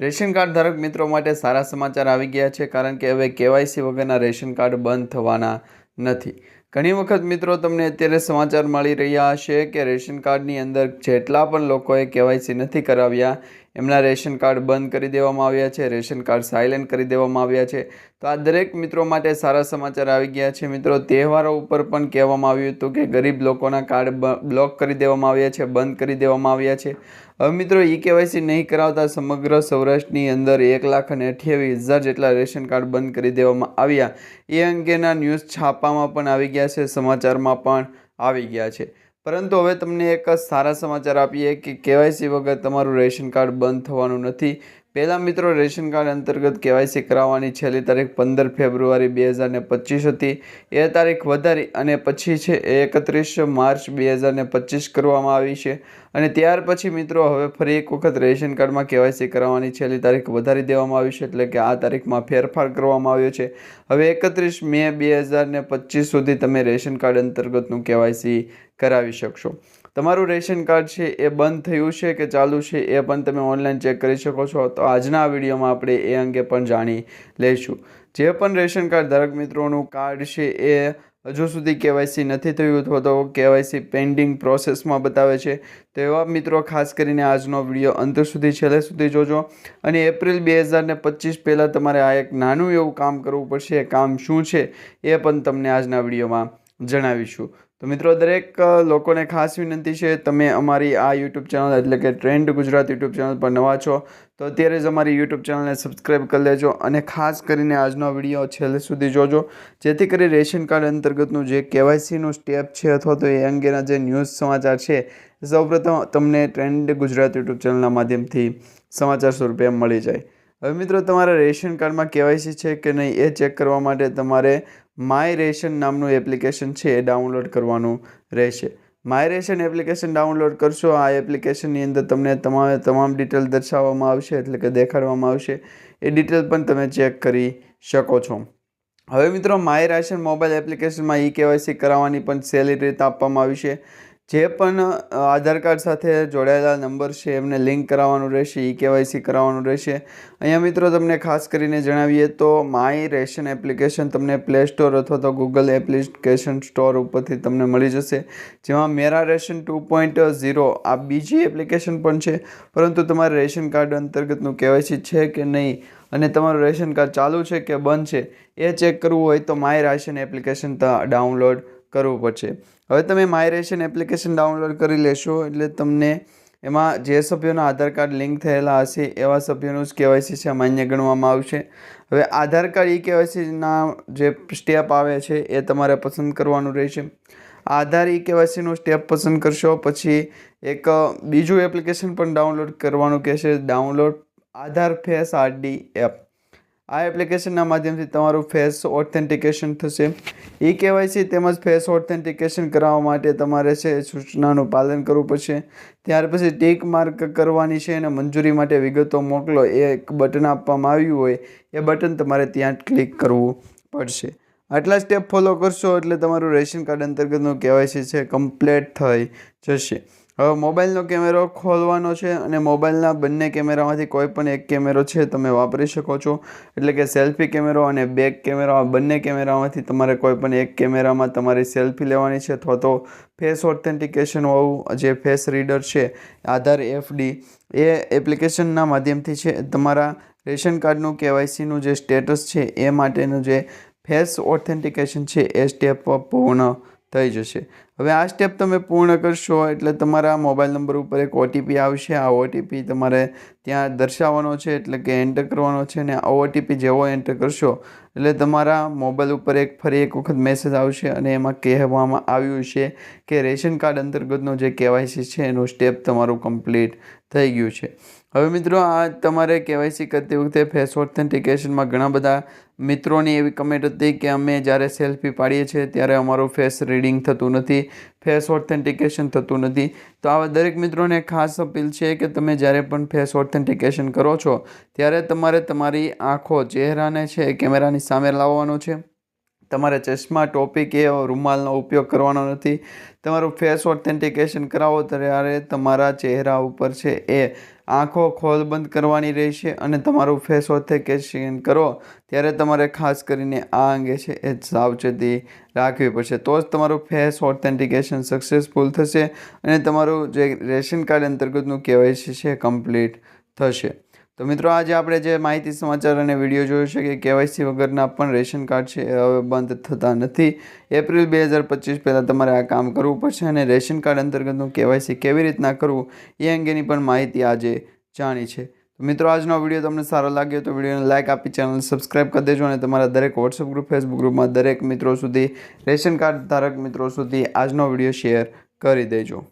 Ration card ધારક મિત્રો માટે સારા સમાચાર આવી ગયા છે, કારણ કે હવે કેવાયસી વગરના રેશન કાર્ડ બંધ થવાના નથી. ઘણી વખત મિત્રો તમને અત્યારે સમાચાર મળી રહ્યા હશે કે રેશન કાર્ડની અંદર જેટલા પણ લોકોએ કેવાયસી નથી કરાવ્યા એમના રેશન કાર્ડ બંધ કરી દેવામાં આવ્યા છે, રેશન કાર્ડ સાયલેન્ટ કરી દેવામાં આવ્યા છે. તો આ દરેક મિત્રો માટે સારા સમાચાર આવી ગયા છે. મિત્રો, તહેવારો ઉપર પણ કહેવામાં આવ્યું હતું કે ગરીબ લોકોના કાર્ડ બ્લોક કરી દેવામાં આવ્યા છે, બંધ કરી દેવામાં આવ્યા છે. હવે મિત્રો, ઈ કેવાયસી નહીં કરાવતા સમગ્ર સૌરાષ્ટ્રની અંદર એક લાખ અને અઠ્યાવીસ હજાર જેટલા રેશન કાર્ડ બંધ કરી દેવામાં આવ્યા. એ અંગેના ન્યૂઝ છાપામાં પણ આવી ગયા છે, સમાચારમાં પણ આવી ગયા છે. પરંતુ હવે તમને એક સારા સમાચાર આપીએ કે કેવાયસી વગર તમારું રેશન કાર્ડ બંધ થવાનું નથી. પહેલાં મિત્રો રેશન કાર્ડ અંતર્ગત કેવાયસી કરાવવાની છેલ્લી તારીખ પંદર ફેબ્રુઆરી બે હજાર ને પચીસ હતી. એ તારીખ વધારી અને પછી છે એ એકત્રીસ માર્ચ બે હજાર ને પચીસ કરવામાં આવી છે. અને ત્યાર પછી મિત્રો હવે ફરી એક વખત રેશન કાર્ડમાં કેવાયસી કરાવવાની છેલ્લી તારીખ વધારી દેવામાં આવી છે એટલે કે આ તારીખમાં ફેરફાર કરવામાં આવ્યો છે. હવે એકત્રીસ મે બે હજાર ને પચીસ સુધી તમે રેશન કાર્ડ અંતર્ગતનું કેવાયસી કરાવી શકશો. તમારું રેશન કાર્ડ છે એ બંધ થયું છે કે ચાલુ છે એ પણ તમે ઓનલાઈન ચેક કરી શકો છો? તો આજના વિડીયોમાં આપણે એ અંગે પણ જાણી લઈશું. જે પણ રેશન કાર્ડ ધારક મિત્રોનું કાર્ડ છે એ હજુ સુધી કેવાયસી નથી થયું અથવા તો કેવાયસી પેન્ડિંગ પ્રોસેસમાં બતાવે છે. તો એવા મિત્રો ખાસ કરીને આજનો વીડિયો અંત સુધી છેલ્લે સુધી જોજો. અને એપ્રિલ બે હજાર ને પચીસ પહેલાં તમારે આ એક નાનું એવું કામ કરવું પડશે. એ કામ શું છે એ પણ તમને આજના વિડીયોમાં જણાવીશું. તો મિત્રો, દરેક લોકોને ખાસ વિનંતી છે, તમે અમારી આ યુટ્યુબ ચેનલ, એટલે કે ટ્રેન્ડ ગુજરાત યુટ્યુબ ચેનલ પર નવા છો, તો અત્યારે જ અમારી યુટ્યુબ ચેનલને સબસ્ક્રાઈબ કરી લેજો અને ખાસ કરીને આજનો વીડિયો છેલ્લે સુધી જોજો, જેથી કરી રેશન કાર્ડ અંતર્ગતનું જે કેવાયસીનું સ્ટેપ છે અથવા તો એ અંગેના જે ન્યૂઝ સમાચાર છે સૌપ્રથમ તમને ટ્રેન્ડ ગુજરાત યુટ્યુબ ચેનલના માધ્યમથી સમાચાર સ્વરૂપે મળી જાય. હવે મિત્રો, તમારા રેશન કાર્ડમાં કેવાયસી છે કે નહીં એ ચેક કરવા માટે તમારે માય રેશન નામનું એપ્લિકેશન છે, એ ડાઉનલોડ કરવાનું રહેશે. માય રેશન એપ્લિકેશન ડાઉનલોડ કરશો, આ એપ્લિકેશનની અંદર તમને તમામે તમામ ડિટેલ દર્શાવવામાં આવશે, એટલે કે દેખાડવામાં આવશે. એ ડિટેલ પણ તમે ચેક કરી શકો છો. હવે મિત્રો માય રેશન મોબાઈલ એપ્લિકેશનમાં ઈ કેવાયસી કરાવવાની પણ સહેલી રીત આપવામાં આવી છે. જે પણ આધાર કાર્ડ સાથે જોડાયેલા નંબર છે, એમને લિંક કરાવવાનું રહેશે, ઈ કેવાયસી કરાવવાનું રહેશે. અહીંયા મિત્રો તમને ખાસ કરીને જણાવીએ તો માય રેશન એપ્લિકેશન તમને પ્લે સ્ટોર અથવા તો ગૂગલ એપ્લિકેશન સ્ટોર ઉપરથી તમને મળી જશે. જેમાં Mera ration two point zero આ બીજી એપ્લિકેશન પણ છે, પરંતુ તમારે રેશન કાર્ડ અંતર્ગતનું કેવાયસી છે કે નહીં અને તમારું રેશન કાર્ડ ચાલુ છે કે બંધ છે, એ ચેક કરવું હોય તો માય રાશન એપ્લિકેશન ડાઉનલોડ કરવું પડશે. હવે તમે માય રેશન એપ્લિકેશન ડાઉનલોડ કરી લેશો એટલે તમને એમાં જે સભ્યોના આધાર કાર્ડ લિંક થયેલા હશે એવા સભ્યોનું જ કેવાયસી છે, માન્ય ગણવામાં આવશે. હવે આધાર કાર્ડ ઈ કેવાયસીના જે સ્ટેપ આવે છે એ તમારે પસંદ કરવાનું રહેશે. આધાર ઈ કેવાયસીનું સ્ટેપ પસંદ કરશો, પછી એક બીજું એપ્લિકેશન પણ ડાઉનલોડ કરવાનું કહેશે download Aadhaar face RD app. આ એપ્લિકેશનના માધ્યમથી તમારું ફેસ ઓથેન્ટિકેશન થશે. ઈ કેવાયસી તેમજ ફેસ ઓથેન્ટિકેશન કરાવવા માટે તમારે છે સૂચનાનું પાલન કરવું પડશે. ત્યાર પછી ટીક માર્ક કરવાની છે અને મંજૂરી માટે વિગતો મોકલો. એ એક બટન આપવામાં આવ્યું હોય, એ બટન તમારે ત્યાં ક્લિક કરવું પડશે. આટલા સ્ટેપ ફોલો કરશો એટલે તમારું રેશન કાર્ડ અંતર્ગતનું કેવાયસી છે કમ્પ્લીટ થઈ જશે. હવે મોબાઈલનો કેમેરો ખોલવાનો છે અને મોબાઈલના બંને કેમેરામાંથી કોઈ પણ એક કેમેરો છે તમે વાપરી શકો છો. એટલે કે સેલ્ફી કેમેરો અને બેક કેમેરો, આ બંને કેમેરામાંથી તમારે કોઈ પણ એક કેમેરામાં તમારી સેલ્ફી લેવાની છે. અથવા તો ફેસ ઓથેન્ટિકેશન હોવું, જે ફેસ રીડર છે, આધાર એફડી, એ એપ્લિકેશનના માધ્યમથી છે. તમારા રેશન કાર્ડનું કેવાયસીનું જે સ્ટેટસ છે, એ માટેનું જે ફેસ ઓથેન્ટિકેશન છે, એ સ્ટેપ પૂર્ણ થઈ જશે. હવે આ સ્ટેપ તમે પૂર્ણ કરશો એટલે તમારા મોબાઈલ નંબર ઉપર એક ઓટીપી આવશે. આ ઓટીપી તમારે ત્યાં દર્શાવવાનો છે, એટલે કે એન્ટર કરવાનો છે ને આ ઓટીપી જેવો એન્ટર કરશો, એટલે તમારા મોબાઈલ ઉપર એક ફરી એક વખત મેસેજ આવશે અને એમાં કહેવામાં આવ્યું છે કે રેશન કાર્ડ અંતર્ગતનો જે કેવાયસી છે, એનું સ્ટેપ તમારું કમ્પ્લીટ થઈ ગયું છે. હવે મિત્રો, આ તમારે કેવાયસી કરતી વખતે ફેસ ઓથેન્ટિકેશનમાં ઘણા બધા મિત્રોની એવી કમેન્ટ હતી કે અમે જ્યારે સેલ્ફી પાડીએ છીએ ત્યારે અમારું ફેસ રીડિંગ થતું નથી. ફેસ ઓથેન્ટિકેશન થતું નથી. તો આવા દરેક મિત્રોને ખાસ અપીલ છે કે તમે જ્યારે પણ ફેસ ઓથેન્ટિકેશન કરો છો, ત્યારે તમારે તમારી આંખો, ચહેરાને છે કેમેરાની સામે લાવવાનો છે. તમારે ચશ્મા ટોપી કે રૂમાલનો ઉપયોગ કરવાનો નથી. તમારું ફેસ ઓથેન્ટિકેશન કરાવો, ત્યારે તમારા ચહેરા ઉપર છે એ આંખો ખોલ બંધ કરવાની રહેશે અને તમારું ફેસ ઓથેન્ટિકેશન કરો, ત્યારે તમારે ખાસ કરીને આ અંગે છે એ સાવચેતી રાખવી પડશે. તો જ તમારું ફેસ ઓથેન્ટિકેશન સક્સેસફુલ થશે અને તમારું જે રેશન કાર્ડ અંતર્ગતનું કેવાયસી છે કમ્પ્લીટ થશે. તો મિત્રો આજે આપણે જે માહિતી, સમાચાર અને વીડિયો જોયો છે કે કેવાયસી વગરના પણ રેશન કાર્ડ છે, એ હવે બંધ થતા નથી. એપ્રિલ બે હજાર પચીસ પહેલાં તમારે આ કામ કરવું પડશે અને રેશન કાર્ડ અંતર્ગતનું કેવાયસી કેવી રીતના કરવું, એ અંગેની પણ માહિતી આજે જાણી છે. મિત્રો, આજનો વીડિયો તમને સારો લાગ્યો તો વિડીયોને લાઇક આપી ચેનલ સબસ્ક્રાઈબ કરી દેજો અને તમારા દરેક વોટ્સઅપ ગ્રુપ ફેસબુક ગ્રુપમાં દરેક મિત્રો સુધી, રેશન કાર્ડ ધારક મિત્રો સુધી આજનો વીડિયો શેર કરી દેજો.